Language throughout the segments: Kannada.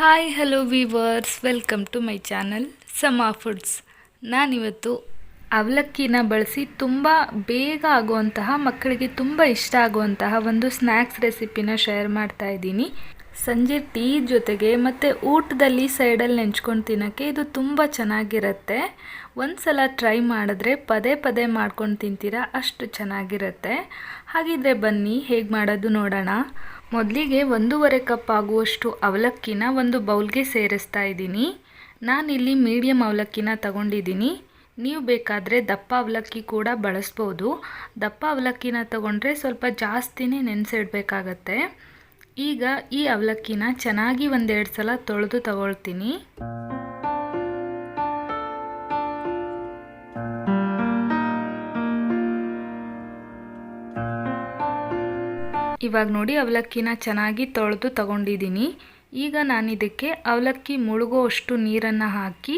Hi hello viewers welcome to my channel Sama foods ನಾನಿವತ್ತು ಅವಲಕ್ಕಿನ ಬಳಸಿ ತುಂಬ ಬೇಗ ಆಗುವಂತಹ, ಮಕ್ಕಳಿಗೆ ತುಂಬ ಇಷ್ಟ ಆಗುವಂತಹ ಒಂದು ಸ್ನ್ಯಾಕ್ಸ್ ರೆಸಿಪಿನ ಶೇರ್ ಮಾಡ್ತಾ ಇದ್ದೀನಿ. ಸಂಜೆ ಟೀ ಜೊತೆಗೆ ಮತ್ತು ಊಟದಲ್ಲಿ ಸೈಡಲ್ಲಿ ನೆಂಚ್ಕೊಂಡು ತಿನ್ನೋಕ್ಕೆ ಇದು ತುಂಬ ಚೆನ್ನಾಗಿರುತ್ತೆ. ಒಂದು ಸಲ ಟ್ರೈ ಮಾಡಿದ್ರೆ ಪದೇ ಪದೇ ಮಾಡ್ಕೊಂಡು ತಿಂತೀರಾ, ಅಷ್ಟು ಚೆನ್ನಾಗಿರುತ್ತೆ. ಹಾಗಿದ್ರೆ ಬನ್ನಿ, ಹೇಗೆ ಮಾಡೋದು ನೋಡೋಣ. ಮೊದಲಿಗೆ ಒಂದೂವರೆ ಕಪ್ ಆಗುವಷ್ಟು ಅವಲಕ್ಕಿನ ಒಂದು ಬೌಲ್ಗೆ ಸೇರಿಸ್ತಾ ಇದ್ದೀನಿ. ನಾನಿಲ್ಲಿ ಮೀಡಿಯಮ್ ಅವಲಕ್ಕಿನ ತಗೊಂಡಿದ್ದೀನಿ. ನೀವು ಬೇಕಾದರೆ ದಪ್ಪ ಅವಲಕ್ಕಿ ಕೂಡ ಬಳಸ್ಬೋದು. ದಪ್ಪ ಅವಲಕ್ಕಿನ ತಗೊಂಡ್ರೆ ಸ್ವಲ್ಪ ಜಾಸ್ತಿನೇ ನೆನೆಸಿಡ್ಬೇಕಾಗತ್ತೆ. ಈಗ ಈ ಅವಲಕ್ಕಿನ ಚೆನ್ನಾಗಿ ಒಂದೆರಡು ಸಲ ತೊಳೆದು ತಗೊಳ್ತೀನಿ. ಇವಾಗ ನೋಡಿ ಅವಲಕ್ಕಿನ ಚೆನ್ನಾಗಿ ತೊಳೆದು ತಗೊಂಡಿದ್ದೀನಿ. ಈಗ ನಾನು ಇದಕ್ಕೆ ಅವಲಕ್ಕಿ ಮುಳುಗುವಷ್ಟು ನೀರನ್ನು ಹಾಕಿ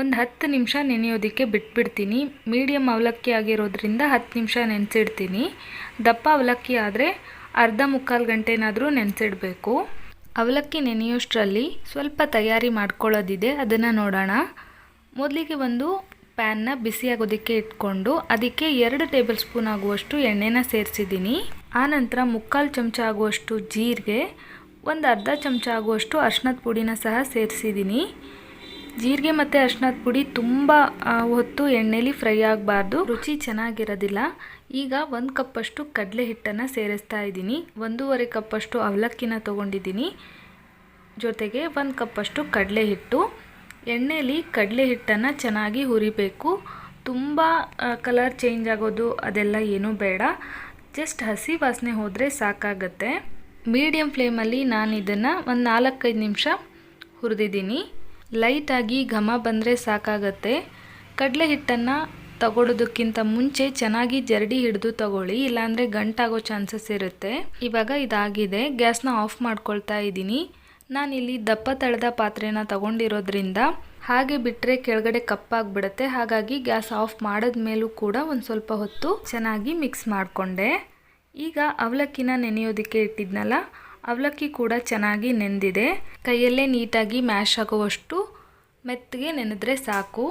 ಒಂದು ಹತ್ತು ನಿಮಿಷ ನೆನೆಯೋದಕ್ಕೆ ಬಿಟ್ಬಿಡ್ತೀನಿ. ಮೀಡಿಯಮ್ ಅವಲಕ್ಕಿ ಆಗಿರೋದ್ರಿಂದ ಹತ್ತು ನಿಮಿಷ ನೆನೆಸಿಡ್ತೀನಿ. ದಪ್ಪ ಅವಲಕ್ಕಿ ಆದರೆ ಅರ್ಧ ಮುಕ್ಕಾಲು ಗಂಟೆನಾದರೂ ನೆನೆಸಿಡಬೇಕು. ಅವಲಕ್ಕಿ ನೆನೆಯೋಷ್ಟರಲ್ಲಿ ಸ್ವಲ್ಪ ತಯಾರಿ ಮಾಡ್ಕೊಳ್ಳೋದಿದೆ, ಅದನ್ನು ನೋಡೋಣ. ಮೊದಲಿಗೆ ಒಂದು ಪ್ಯಾನ್ನ ಬಿಸಿಯಾಗೋದಕ್ಕೆ ಇಟ್ಕೊಂಡು ಅದಕ್ಕೆ ಎರಡು ಟೇಬಲ್ ಸ್ಪೂನ್ ಆಗುವಷ್ಟು ಎಣ್ಣೆನ ಸೇರಿಸಿದ್ದೀನಿ. ಆನಂತರ ಮುಕ್ಕಾಲು ಚಮಚ ಆಗುವಷ್ಟು ಜೀರಿಗೆ, ಒಂದು ಅರ್ಧ ಚಮಚ ಆಗುವಷ್ಟು ಅರ್ಶಿನದ ಪುಡಿನ ಸಹ ಸೇರಿಸಿದ್ದೀನಿ. ಜೀರಿಗೆ ಮತ್ತು ಅರ್ಶಿನದ ಪುಡಿ ತುಂಬ ಹೊತ್ತು ಎಣ್ಣೆಲಿ ಫ್ರೈ ಆಗಬಾರ್ದು. ರುಚಿ ಚೆನ್ನಾಗಿರೋದಿಲ್ಲ. ಈಗ ಒಂದು ಕಪ್ಪಷ್ಟು ಕಡಲೆ ಹಿಟ್ಟನ್ನು ಸೇರಿಸ್ತಾ ಇದ್ದೀನಿ. ಒಂದೂವರೆ ಕಪ್ಪಷ್ಟು ಅವಲಕ್ಕಿನ ತೊಗೊಂಡಿದ್ದೀನಿ. ಜೊತೆಗೆ ಒಂದು ಕಪ್ಪಷ್ಟು ಕಡಲೆ ಹಿಟ್ಟು ಎಣ್ಣೆಲಿ ಕಡಲೆ ಹಿಟ್ಟನ್ನು ಚೆನ್ನಾಗಿ ಹುರಿಬೇಕು. ತುಂಬ ಕಲರ್ ಚೇಂಜ್ ಆಗೋದು ಅದೆಲ್ಲ ಏನೂ ಬೇಡ. ಜಸ್ಟ್ ಹಸಿ ವಾಸನೆ ಹೋದರೆ ಸಾಕಾಗತ್ತೆ. ಮೀಡಿಯಮ್ ಫ್ಲೇಮಲ್ಲಿ ನಾನು ಇದನ್ನು ಒಂದು ನಾಲ್ಕೈದು ನಿಮಿಷ ಹುರಿದಿದ್ದೀನಿ. ಲೈಟಾಗಿ ಘಮ ಬಂದರೆ ಸಾಕಾಗತ್ತೆ. ಕಡಲೆ ಹಿಟ್ಟನ್ನು ತಗೊಳ್ಳೋದಕ್ಕಿಂತ ಮುಂಚೆ ಚೆನ್ನಾಗಿ ಜರಡಿ ಹಿಡಿದು ತಗೊಳ್ಳಿ, ಇಲ್ಲಾಂದರೆ ಗಂಟಾಗೋ ಚಾನ್ಸಸ್ ಇರುತ್ತೆ. ಇವಾಗ ಇದಾಗಿದೆ. ಗ್ಯಾಸ್ನ ಆಫ್ ಮಾಡ್ಕೊಳ್ತಾ ಇದ್ದೀನಿ. ನಾನಿಲ್ಲಿ ದಪ್ಪ ತಳದ ಪಾತ್ರೆನ ತಗೊಂಡಿರೋದ್ರಿಂದ ಹಾಗೆ ಬಿಟ್ಟರೆ ಕೆಳಗಡೆ ಕಪ್ಪಾಗಿಬಿಡುತ್ತೆ. ಹಾಗಾಗಿ ಗ್ಯಾಸ್ ಆಫ್ ಮಾಡಿದ ಮೇಲೂ ಕೂಡ ಒಂದು ಸ್ವಲ್ಪ ಹೊತ್ತು ಚೆನ್ನಾಗಿ ಮಿಕ್ಸ್ ಮಾಡಿಕೊಂಡೆ. ಈಗ ಅವಲಕ್ಕಿನ ನೆನೆಯೋದಕ್ಕೆ ಇಟ್ಟಿದ್ನಲ್ಲ, ಅವಲಕ್ಕಿ ಕೂಡ ಚೆನ್ನಾಗಿ ನೆಂದಿದೆ. ಕೈಯಲ್ಲೇ ನೀಟಾಗಿ ಮ್ಯಾಶ್ ಆಗುವಷ್ಟು ಮೆತ್ತಗೆ ನೆನೆದ್ರೆ ಸಾಕು.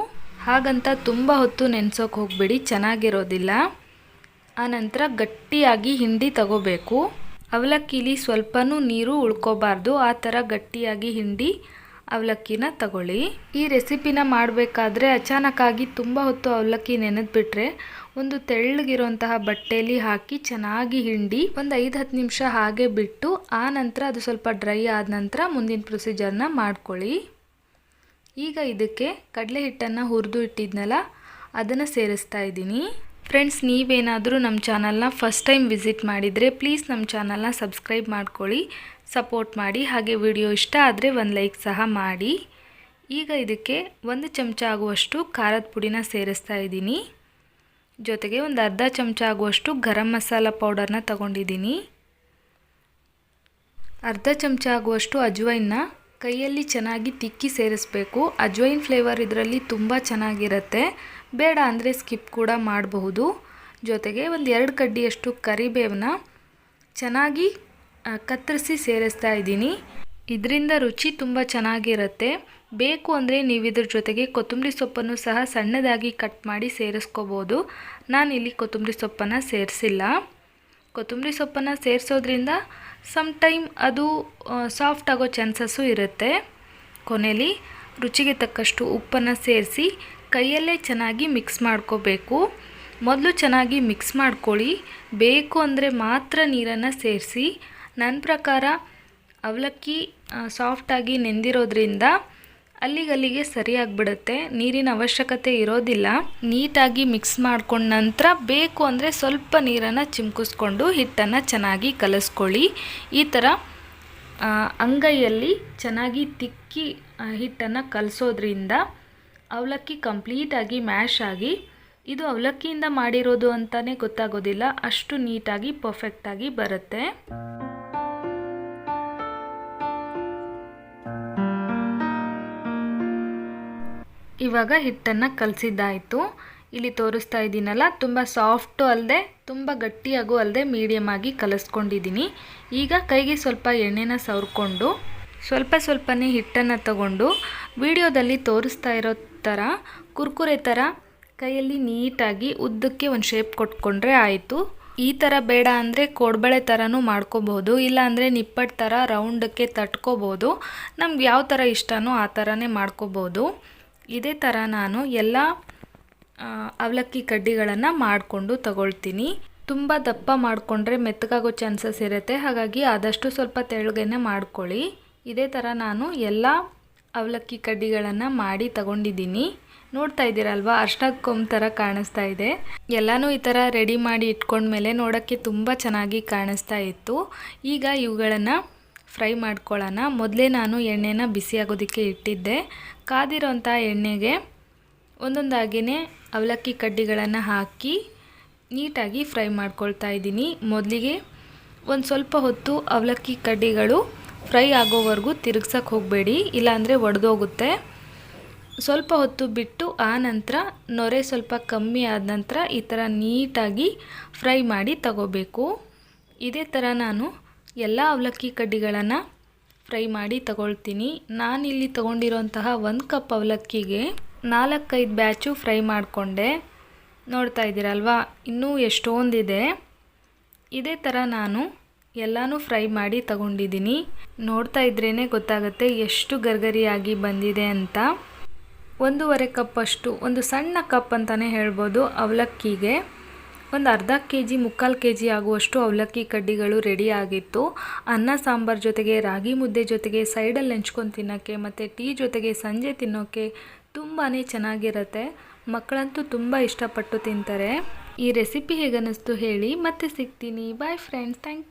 ಹಾಗಂತ ತುಂಬ ಹೊತ್ತು ನೆನೆಸೋಕೆ ಹೋಗಬೇಡಿ, ಚೆನ್ನಾಗಿರೋದಿಲ್ಲ. ಆನಂತರ ಗಟ್ಟಿಯಾಗಿ ಹಿಂಡಿ ತಗೋಬೇಕು. ಅವಲಕ್ಕಿಲಿ ಸ್ವಲ್ಪನೂ ನೀರು ಉಳ್ಕೋಬಾರ್ದು. ಆ ಥರ ಗಟ್ಟಿಯಾಗಿ ಹಿಂಡಿ ಅವಲಕ್ಕಿನ ತಗೊಳ್ಳಿ. ಈ ರೆಸಿಪಿನ ಮಾಡಬೇಕಾದ್ರೆ ಅಚಾನಕ್ಕಾಗಿ ತುಂಬ ಹೊತ್ತು ಅವಲಕ್ಕಿ ನೆನೆದ್ಬಿಟ್ರೆ ಒಂದು ತೆಳ್ಳಗಿರುವಂತಹ ಬಟ್ಟೆಯಲ್ಲಿ ಹಾಕಿ ಚೆನ್ನಾಗಿ ಹಿಂಡಿ ಒಂದು ಐದು ಹತ್ತು ನಿಮಿಷ ಹಾಗೆ ಬಿಟ್ಟು ಆ ನಂತರ ಅದು ಸ್ವಲ್ಪ ಡ್ರೈ ಆದ ನಂತರ ಮುಂದಿನ ಪ್ರೊಸೀಜರ್ನ ಮಾಡ್ಕೊಳ್ಳಿ. ಈಗ ಇದಕ್ಕೆ ಕಡಲೆ ಹಿಟ್ಟನ್ನು ಹುರಿದು ಇಟ್ಟಿದ್ನಲ್ಲ, ಅದನ್ನು ಸೇರಿಸ್ತಾ ಇದ್ದೀನಿ. ಫ್ರೆಂಡ್ಸ್ ನೀವೇನಾದರೂ ನಮ್ಮ ಚಾನಲ್ನ ಫಸ್ಟ್ ಟೈಮ್ ವಿಸಿಟ್ ಮಾಡಿದರೆ ಪ್ಲೀಸ್ ನಮ್ಮ ಚಾನಲ್ನ ಸಬ್ಸ್ಕ್ರೈಬ್ ಮಾಡ್ಕೊಳ್ಳಿ ಸಪೋರ್ಟ್ ಮಾಡಿ. ಹಾಗೆ ವಿಡಿಯೋ ಇಷ್ಟ ಆದರೆ ಒಂದು ಲೈಕ್ ಸಹ ಮಾಡಿ. ಈಗ ಇದಕ್ಕೆ ಒಂದು ಚಮಚ ಆಗುವಷ್ಟು ಖಾರದ ಪುಡಿನ ಸೇರಿಸ್ತಾ ಇದ್ದೀನಿ. ಜೊತೆಗೆ ಒಂದು ಅರ್ಧ ಚಮಚ ಆಗುವಷ್ಟು ಗರಂ ಮಸಾಲ ಪೌಡರ್ನ ತಗೊಂಡಿದ್ದೀನಿ. ಅರ್ಧ ಚಮಚ ಆಗುವಷ್ಟು ಅಜ್ವೈನ್ನ ಕೈಯಲ್ಲಿ ಚೆನ್ನಾಗಿ ತಿಕ್ಕಿ ಸೇರಿಸ್ಬೇಕು. ಅಜ್ವೈನ್ ಫ್ಲೇವರ್ ಇದರಲ್ಲಿ ತುಂಬ ಚೆನ್ನಾಗಿರುತ್ತೆ. ಬೇಡ ಅಂದರೆ ಸ್ಕಿಪ್ ಕೂಡ ಮಾಡಬಹುದು. ಜೊತೆಗೆ ಒಂದು ಎರಡು ಕಡ್ಡಿಯಷ್ಟು ಕರಿಬೇವನ್ನ ಚೆನ್ನಾಗಿ ಕತ್ತರಿಸಿ ಸೇರಿಸ್ತಾ ಇದ್ದೀನಿ. ಇದರಿಂದ ರುಚಿ ತುಂಬ ಚೆನ್ನಾಗಿರುತ್ತೆ. ಬೇಕು ಅಂದರೆ ನೀವು ಇದ್ರ ಜೊತೆಗೆ ಕೊತ್ತಂಬರಿ ಸೊಪ್ಪನ್ನು ಸಹ ಸಣ್ಣದಾಗಿ ಕಟ್ ಮಾಡಿ ಸೇರಿಸ್ಕೋಬೋದು. ನಾನಿಲ್ಲಿ ಕೊತ್ತಂಬರಿ ಸೊಪ್ಪನ್ನು ಸೇರಿಸಿಲ್ಲ. ಕೊತ್ತಂಬರಿ ಸೊಪ್ಪನ್ನು ಸೇರಿಸೋದ್ರಿಂದ ಸಮ್ ಟೈಮ್ ಅದು ಸಾಫ್ಟ್ ಆಗೋ ಚಾನ್ಸಸ್ಸು ಇರುತ್ತೆ. ಕೊನೆಯಲ್ಲಿ ರುಚಿಗೆ ತಕ್ಕಷ್ಟು ಉಪ್ಪನ್ನು ಸೇರಿಸಿ ಕೈಯಲ್ಲೇ ಚೆನ್ನಾಗಿ ಮಿಕ್ಸ್ ಮಾಡ್ಕೋಬೇಕು. ಮೊದಲು ಚೆನ್ನಾಗಿ ಮಿಕ್ಸ್ ಮಾಡ್ಕೊಳ್ಳಿ. ಬೇಕು ಅಂದರೆ ಮಾತ್ರ ನೀರನ್ನು ಸೇರಿಸಿ. ನನ್ನ ಪ್ರಕಾರ ಅವಲಕ್ಕಿ ಸಾಫ್ಟಾಗಿ ನೆಂದಿರೋದ್ರಿಂದ ಅಲ್ಲಿಗಲ್ಲಿಗೆ ಸರಿಯಾಗಿಬಿಡುತ್ತೆ. ನೀರಿನ ಅವಶ್ಯಕತೆ ಇರೋದಿಲ್ಲ. ನೀಟಾಗಿ ಮಿಕ್ಸ್ ಮಾಡ್ಕೊಂಡ ನಂತರ ಬೇಕು ಅಂದರೆ ಸ್ವಲ್ಪ ನೀರನ್ನು ಚಿಮ್ಕಿಸ್ಕೊಂಡು ಹಿಟ್ಟನ್ನು ಚೆನ್ನಾಗಿ ಕಲಸ್ಕೊಳ್ಳಿ. ಈ ಥರ ಅಂಗೈಯಲ್ಲಿ ಚೆನ್ನಾಗಿ ತಿಕ್ಕಿ ಹಿಟ್ಟನ್ನು ಕಲಿಸೋದ್ರಿಂದ ಅವಲಕ್ಕಿ ಕಂಪ್ಲೀಟಾಗಿ ಮ್ಯಾಶ್ ಆಗಿ, ಇದು ಅವಲಕ್ಕಿಯಿಂದ ಮಾಡಿರೋದು ಅಂತಲೇ ಗೊತ್ತಾಗೋದಿಲ್ಲ. ಅಷ್ಟು ನೀಟಾಗಿ ಪರ್ಫೆಕ್ಟಾಗಿ ಬರುತ್ತೆ. ಇವಾಗ ಹಿಟ್ಟನ್ನು ಕಲಸಿದ್ದಾಯಿತು. ಇಲ್ಲಿ ತೋರಿಸ್ತಾ ಇದ್ದೀನಲ್ಲ, ತುಂಬ ಸಾಫ್ಟು ಅಲ್ಲದೆ ತುಂಬ ಗಟ್ಟಿಯಾಗೂ ಅಲ್ಲದೆ ಮೀಡಿಯಮ್ ಆಗಿ ಕಲಿಸ್ಕೊಂಡಿದ್ದೀನಿ. ಈಗ ಕೈಗೆ ಸ್ವಲ್ಪ ಎಣ್ಣೆನ ಸವರ್ಕೊಂಡು, ಸ್ವಲ್ಪ ಸ್ವಲ್ಪನೇ ಹಿಟ್ಟನ್ನು ತಗೊಂಡು ವಿಡಿಯೋದಲ್ಲಿ ತೋರಿಸ್ತಾ ಇರೋ ಥರ ಕುರ್ಕುರೆ ಥರ ಕೈಯಲ್ಲಿ ನೀಟಾಗಿ ಉದ್ದಕ್ಕೆ ಒಂದು ಶೇಪ್ ಕೊಟ್ಕೊಂಡ್ರೆ ಆಯಿತು. ಈ ಥರ ಬೇಡ ಅಂದರೆ ಕೋಡ್ಬಳೆ ಥರನೂ ಮಾಡ್ಕೋಬೋದು ಇಲ್ಲಾಂದರೆ ನಿಪ್ಪಟ್ಟು ಥರ ರೌಂಡಕ್ಕೆ ತಟ್ಕೋಬೋದು. ನಮ್ಗೆ ಯಾವ ಥರ ಇಷ್ಟನೋ ಆ ಥರನೇ ಮಾಡ್ಕೋಬೋದು. ಇದೇ ಥರ ನಾನು ಎಲ್ಲ ಅವಲಕ್ಕಿ ಕಡ್ಡಿಗಳನ್ನು ಮಾಡಿಕೊಂಡು ತಗೊಳ್ತೀನಿ. ತುಂಬ ದಪ್ಪ ಮಾಡಿಕೊಂಡ್ರೆ ಮೆತ್ತಗಾಗೋ ಚಾನ್ಸಸ್ ಇರುತ್ತೆ. ಹಾಗಾಗಿ ಆದಷ್ಟು ಸ್ವಲ್ಪ ತೆಳ್ಳಗೆನೆ ಮಾಡ್ಕೊಳ್ಳಿ. ಇದೇ ಥರ ನಾನು ಎಲ್ಲ ಅವಲಕ್ಕಿ ಕಡ್ಡಿಗಳನ್ನು ಮಾಡಿ ತಗೊಂಡಿದ್ದೀನಿ. ನೋಡ್ತಾ ಇದ್ದೀರಲ್ವ? ಕೊಂಬ್ ಥರ ಕಾಣಿಸ್ತಾ ಇದೆ. ಎಲ್ಲನೂ ಈ ಥರ ರೆಡಿ ಮಾಡಿ ಇಟ್ಕೊಂಡ್ಮೇಲೆ ನೋಡೋಕ್ಕೆ ತುಂಬ ಚೆನ್ನಾಗಿ ಕಾಣಿಸ್ತಾ ಇತ್ತು. ಈಗ ಇವುಗಳನ್ನು ಫ್ರೈ ಮಾಡ್ಕೊಳ್ಳೋಣ. ಮೊದಲೇ ನಾನು ಎಣ್ಣೆನ ಬಿಸಿ ಆಗೋದಕ್ಕೆ ಇಟ್ಟಿದ್ದೆ. ಕಾದಿರೋಂಥ ಎಣ್ಣೆಗೆ ಒಂದೊಂದಾಗಿಯೇ ಅವಲಕ್ಕಿ ಕಡ್ಡಿಗಳನ್ನು ಹಾಕಿ ನೀಟಾಗಿ ಫ್ರೈ ಮಾಡ್ಕೊಳ್ತಾ ಇದ್ದೀನಿ. ಮೊದಲಿಗೆ ಒಂದು ಸ್ವಲ್ಪ ಹೊತ್ತು ಅವಲಕ್ಕಿ ಕಡ್ಡಿಗಳು ಫ್ರೈ ಆಗೋವರೆಗೂ ತಿರುಗ್ಸಕ್ಕೆ ಹೋಗಬೇಡಿ, ಇಲ್ಲಾಂದರೆ ಒಡೆದೋಗುತ್ತೆ. ಸ್ವಲ್ಪ ಹೊತ್ತು ಬಿಟ್ಟು ಆ ನಂತರ ನೊರೆ ಸ್ವಲ್ಪ ಕಮ್ಮಿ ಆದ ನಂತರ ಈ ಥರ ನೀಟಾಗಿ ಫ್ರೈ ಮಾಡಿ ತಗೋಬೇಕು. ಇದೇ ಥರ ನಾನು ಎಲ್ಲ ಅವಲಕ್ಕಿ ಕಡ್ಡಿಗಳನ್ನು ಫ್ರೈ ಮಾಡಿ ತಗೊಳ್ತೀನಿ. ನಾನಿಲ್ಲಿ ತಗೊಂಡಿರೋಂತಹ ಒಂದು ಕಪ್ ಅವಲಕ್ಕಿಗೆ ನಾಲ್ಕೈದು ಬ್ಯಾಚು ಫ್ರೈ ಮಾಡಿಕೊಂಡೆ. ನೋಡ್ತಾ ಇದ್ದೀರಲ್ವಾ? ಇನ್ನೂ ಎಷ್ಟೊಂದಿದೆ. ಇದೇ ಥರ ನಾನು ಎಲ್ಲನೂ ಫ್ರೈ ಮಾಡಿ ತಗೊಂಡಿದ್ದೀನಿ. ನೋಡ್ತಾ ಇದ್ರೇ ಗೊತ್ತಾಗುತ್ತೆ ಎಷ್ಟು ಗರ್ಗರಿಯಾಗಿ ಬಂದಿದೆ ಅಂತ. ಒಂದೂವರೆ ಕಪ್ಪಷ್ಟು ಒಂದು ಸಣ್ಣ ಕಪ್ ಅಂತಲೇ ಹೇಳ್ಬೋದು ಅವಲಕ್ಕಿಗೆ. ಒಂದು ಅರ್ಧ ಕೆ ಜಿ ಮುಕ್ಕಾಲು ಕೆ ಜಿ ಆಗುವಷ್ಟು ಅವಲಕ್ಕಿ ಕಡ್ಡಿಗಳು ರೆಡಿ ಆಗಿತ್ತು. ಅನ್ನ, ಸಾಂಬಾರ್ ಜೊತೆಗೆ ರಾಗಿ ಮುದ್ದೆ ಜೊತೆಗೆ ಸೈಡಲ್ಲಿ ನೆಂಚ್ಕೊಂಡು ತಿನ್ನೋಕ್ಕೆ ಮತ್ತು ಟೀ ಜೊತೆಗೆ ಸಂಜೆ ತಿನ್ನೋಕ್ಕೆ ತುಂಬಾ ಚೆನ್ನಾಗಿರುತ್ತೆ. ಮಕ್ಕಳಂತೂ ತುಂಬ ಇಷ್ಟಪಟ್ಟು ತಿಂತಾರೆ. ಈ ರೆಸಿಪಿ ಹೇಗನ್ನಿಸ್ತು ಹೇಳಿ ಮತ್ತೆ ಸಿಗ್ತೀನಿ. Bye friends thank you